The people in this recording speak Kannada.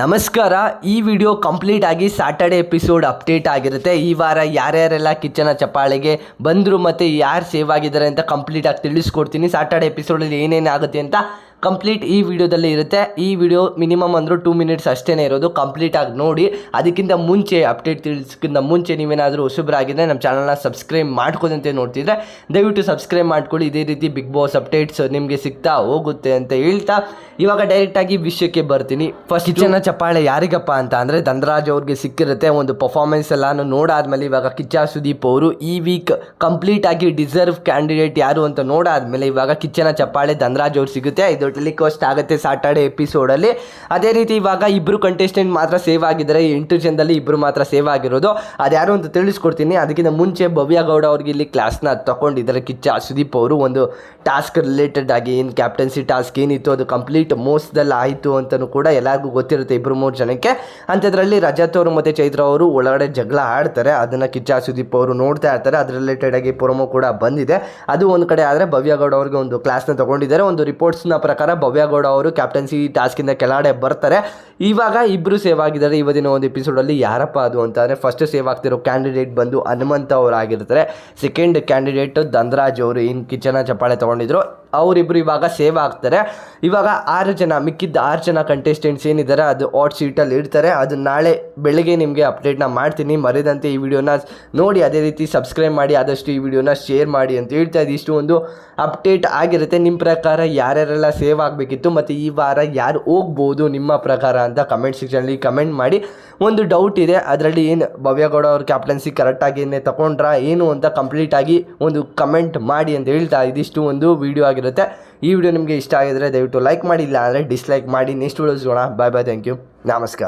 ನಮಸ್ಕಾರ, ಈ ವಿಡಿಯೋ ಕಂಪ್ಲೀಟ್ ಆಗಿ ಸ್ಯಾಟರ್ಡೆ ಎಪಿಸೋಡ್ ಅಪ್ಡೇಟ್ ಆಗಿರುತ್ತೆ. ಈ ವಾರ ಯಾರ್ಯಾರೆಲ್ಲ ಕಿಚನ ಚಪ್ಪಾಳೆಗೆ ಬಂದರು ಮತ್ತು ಯಾರು ಸೇವ್ ಆಗಿದ್ದಾರೆ ಅಂತ ಕಂಪ್ಲೀಟ್ ಆಗಿ ತಿಳಿಸ್ಕೊಡ್ತೀನಿ. ಸ್ಯಾಟರ್ಡೆ ಎಪಿಸೋಡಲ್ಲಿ ಏನೇನು ಆಗುತ್ತೆ ಅಂತ ಕಂಪ್ಲೀಟ್ ಈ ವಿಡಿಯೋದಲ್ಲಿ ಇರುತ್ತೆ. ಈ ವಿಡಿಯೋ ಮಿನಿಮಮ್ ಅಂದರೂ ಟೂ ಮಿನಿಟ್ಸ್ ಅಷ್ಟೇ ಇರೋದು. ಕಂಪ್ಲೀಟ್ ಆಗಿ ನೋಡಿ. ಅದಕ್ಕಿಂತ ಮುಂಚೆ ಅಪ್ಡೇಟ್ ತಿಳಿಸ್ಕಿಂತ ಮುಂಚೆ ನೀವೇನಾದರೂ ಹೊಸಬ್ರಾಗಿದ್ದರೆ ನಮ್ಮ ಚಾನಲ್ನ ಸಬ್ಸ್ಕ್ರೈಬ್ ಮಾಡ್ಕೋದಂತೆ ನೋಡ್ತಿದ್ರೆ, ದಯವಿಟ್ಟು ಸಬ್ಸ್ಕ್ರೈಬ್ ಮಾಡ್ಕೊಳ್ಳಿ. ಇದೇ ರೀತಿ ಬಿಗ್ ಬಾಸ್ ಅಪ್ಡೇಟ್ಸ್ ನಿಮಗೆ ಸಿಗ್ತಾ ಹೋಗುತ್ತೆ ಅಂತ ಹೇಳ್ತಾ, ಇವಾಗ ಡೈರೆಕ್ಟಾಗಿ ವಿಷಯಕ್ಕೆ ಬರ್ತೀನಿ. ಫಸ್ಟ್ ಕಿಚ್ಚನ ಚಪ್ಪಾಳೆ ಯಾರಿಗಪ್ಪ ಅಂತ ಅಂದರೆ ಧನರಾಜ್ ಅವ್ರಿಗೆ ಸಿಕ್ಕಿರುತ್ತೆ ಒಂದು ಪರ್ಫಾರ್ಮೆನ್ಸ್ ಎಲ್ಲಾನು ನೋಡಾದ್ಮೇಲೆ ಇವಾಗ ಕಿಚ್ಚ ಸುದೀಪ್ ಅವರು ಈ ವೀಕ್ ಕಂಪ್ಲೀಟ್ ಆಗಿ ಡಿಸರ್ವ್ ಕ್ಯಾಂಡಿಡೇಟ್ ಯಾರು ಅಂತ ನೋಡಾದ್ಮೇಲೆ ಇವಾಗ ಕಿಚ್ಚನ ಚಪ್ಪಾಳೆ ಧನರಾಜ್ ಅವ್ರು ಸಿಗುತ್ತೆ. ಇದು ಟೆಲಿಕಾಸ್ಟ್ ಆಗುತ್ತೆ ಸಾಟರ್ಡೆ ಎಪಿಸೋಡಲ್ಲಿ ಅದೇ ರೀತಿ ಇವಾಗ ಇಬ್ಬರು ಕಂಟೆಸ್ಟೆಂಟ್ ಮಾತ್ರ ಸೇವ್ ಆಗಿದ್ದಾರೆ. ಎಂಟು ಜನದಲ್ಲಿ ಇಬ್ಬರು ಮಾತ್ರ ಸೇವ್ ಆಗಿರೋದು. ಅದ್ಯಾರು ಅಂತ ತಿಳಿಸ್ಕೊಡ್ತೀನಿ. ಅದಕ್ಕಿಂತ ಮುಂಚೆ ಭವ್ಯ ಗೌಡ ಅವ್ರಿಗೆ ಇಲ್ಲಿ ಕ್ಲಾಸ್ನ ತಗೊಂಡಿದ್ದಾರೆ. ಕಿಚ್ಚ, ಸುದೀಪ್ ಅವರು ಒಂದು ಟಾಸ್ಕ್ ರಿಲೇಟೆಡ್ ಆಗಿ ಏನು ಕ್ಯಾಪ್ಟನ್ಸಿ ಟಾಸ್ಕ್ ಏನಿತ್ತು, ಅದು ಕಂಪ್ಲೀಟ್ ಮೋಸದಲ್ಲಿ ಆಯಿತು ಅಂತಲೂ ಕೂಡ ಎಲ್ಲರಿಗೂ ಗೊತ್ತಿರುತ್ತೆ ಇಬ್ಬರು ಮೂರು ಜನಕ್ಕೆ. ಅಂಥದ್ರಲ್ಲಿ ರಜತ್ ಅವರು ಮತ್ತು ಚೈತ್ರ ಅವರು ಒಳಗಡೆ ಜಗಳ ಆಡ್ತಾರೆ. ಅದನ್ನು ಕಿಚ್ಚ, ಸುದೀಪ್ ಅವರು ನೋಡ್ತಾ ಇರ್ತಾರೆ. ಅದ್ರ ರಿಲೇಟೆಡ್ ಆಗಿ ಪ್ರೊಮೋ ಕೂಡ ಬಂದಿದೆ. ಅದು ಒಂದು ಕಡೆ ಆದರೆ ಭವ್ಯಗೌಡ ಅವ್ರಿಗೆ ಒಂದು ಕ್ಲಾಸ್ನ ತಗೊಂಡಿದ್ದಾರೆ. ಒಂದು ರಿಪೋರ್ಟ್ಸ್ನ ಪ್ರಕಾರ ಭವ್ಯಗೌಡ ಅವರು ಕ್ಯಾಪ್ಟನ್ಸಿ ಟಾಸ್ಕಿಂದ ಕೆಳಗಡೆ ಬರ್ತಾರೆ. ಇವಾಗ ಇಬ್ಬರು ಸೇವ್ ಆಗಿದ್ದಾರೆ. ಇವತ್ತಿನ ಒಂದು ಎಪಿಸೋಡಲ್ಲಿ ಯಾರಪ್ಪ ಅದು ಅಂತ ಅಂದರೆ ಫಸ್ಟ್ ಸೇವ್ ಆಗ್ತಿರೋ ಕ್ಯಾಂಡಿಡೇಟ್ ಬಂದು ಹನುಮಂತ ಅವರು ಆಗಿರ್ತಾರೆ ಸೆಕೆಂಡ್ ಕ್ಯಾಂಡಿಡೇಟ್ ಧನರಾಜ್ ಅವರು ಇನ್ನು ಕಿಚನ ಚಪ್ಪಾಳೆ ತೊಗೊಂಡಿದ್ರು. ಅವರಿಬ್ಬರು ಇವಾಗ ಸೇವ್ ಆಗ್ತಾರೆ. ಇವಾಗ ಆರು ಜನ, ಮಿಕ್ಕಿದ್ದ ಆರು ಜನ ಕಂಟೆಸ್ಟೆಂಟ್ಸ್ ಏನಿದ್ದಾರೆ ಅದು ಆಟ್ ಸೀಟಲ್ಲಿ ಇಡ್ತಾರೆ. ಅದು ನಾಳೆ ಬೆಳಗ್ಗೆ ನಿಮಗೆ ಅಪ್ಡೇಟ್ನ ಮಾಡ್ತೀನಿ. ಮರೆದಂತೆ ಈ ವಿಡಿಯೋನ ನೋಡಿ, ಅದೇ ರೀತಿ ಸಬ್ಸ್ಕ್ರೈಬ್ ಮಾಡಿ, ಆದಷ್ಟು ಈ ವಿಡಿಯೋನ ಶೇರ್ ಮಾಡಿ ಅಂತ ಹೇಳ್ತಾ ಇದ್ದು ಇಷ್ಟು ಒಂದು ಅಪ್ಡೇಟ್ ಆಗಿರುತ್ತೆ. ನಿಮ್ಮ ಪ್ರಕಾರ ಯಾರ್ಯಾರೆಲ್ಲ ಸೇವ್ ಆಗಬೇಕಿತ್ತು ಮತ್ತು ಈ ವಾರ ಯಾರು ಹೋಗ್ಬೋದು ನಿಮ್ಮ ಪ್ರಕಾರ ಅಂತ ಕಮೆಂಟ್ ಸೆಕ್ಷನಲ್ಲಿ ಕಮೆಂಟ್ ಮಾಡಿ. ಒಂದು ಡೌಟ್ ಇದೆ, ಅದರಲ್ಲಿ ಏನು ಭವ್ಯಗೌಡ ಅವ್ರ ಕ್ಯಾಪ್ಟನ್ಸಿ ಕರೆಕ್ಟಾಗಿ ಏನೇ ತಗೊಂಡ್ರಾ ಏನು ಅಂತ ಕಂಪ್ಲೀಟಾಗಿ ಒಂದು ಕಮೆಂಟ್ ಮಾಡಿ ಅಂತ ಹೇಳ್ತಾ ಇದಿಷ್ಟು ಒಂದು ವಿಡಿಯೋ ಆಗಿರುತ್ತೆ ಈ ವಿಡಿಯೋ ನಿಮಗೆ ಇಷ್ಟ ಆಗಿದ್ರೆ ದಯವಿಟ್ಟು ಲೈಕ್ ಮಾಡಿ ಇಲ್ಲ ಅಂದರೆ ಡಿಸ್ಲೈಕ್ ಮಾಡಿ next videos bye bye thank you ನಮಸ್ಕಾರ.